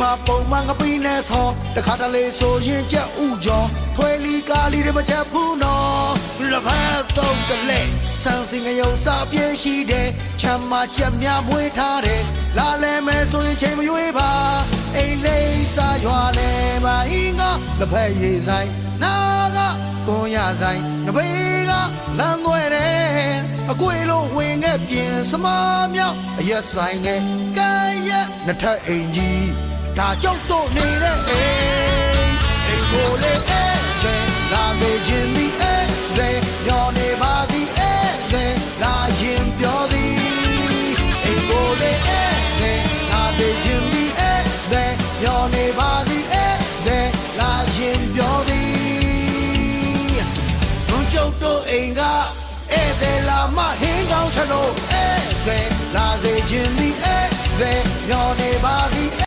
မှာပုံမှန်ကပီးနဲ့ဆောတခါတလေဆိုရင်ကြက်ဥကြောထွဲလီကားလီတွေမချက်ဘူးနော်လဖက်တော့တလဲဆန်းစင်ငရုံစာပြင်းရှိတယ်ချမ်းမချက်များမွေးထားတယ်လာလဲမဲဆိုရင်ချိန်မရွေးပါအိမ်လေးစာရွာလဲပါအင်းကလဖက်ရေးဆိုင်နာကကွန်ရဆိုင်နဘေးကလမ်းသွဲတယ်အကွေလို့ဝင်ခဲ့ပြင်စမားမြောက်အရက်ဆိုင်နဲ့ကဲရက်နှစ်ထပ်အိမ်ကြီး ဒါကြောက်တော့နေတဲ့အိမ်အိမ်ကိုလေအဲလေလာစေခြင်းဒီအဲလေညောနေပါသည်အဲလေလာရင်ပြောသည်အိမ်ကိုလေအဲလေလာစေခြင်းဒီအဲလေညောနေပါသည်အဲလေလာရင်ပြောသည်ဘုံကျုပ်တို့အိမ်ကဧည့်သည်လာမဟင်းကောင်းချက်လို့ဧည့်သည်လာစေခြင်းဒီဧည့်သည်မျောနေ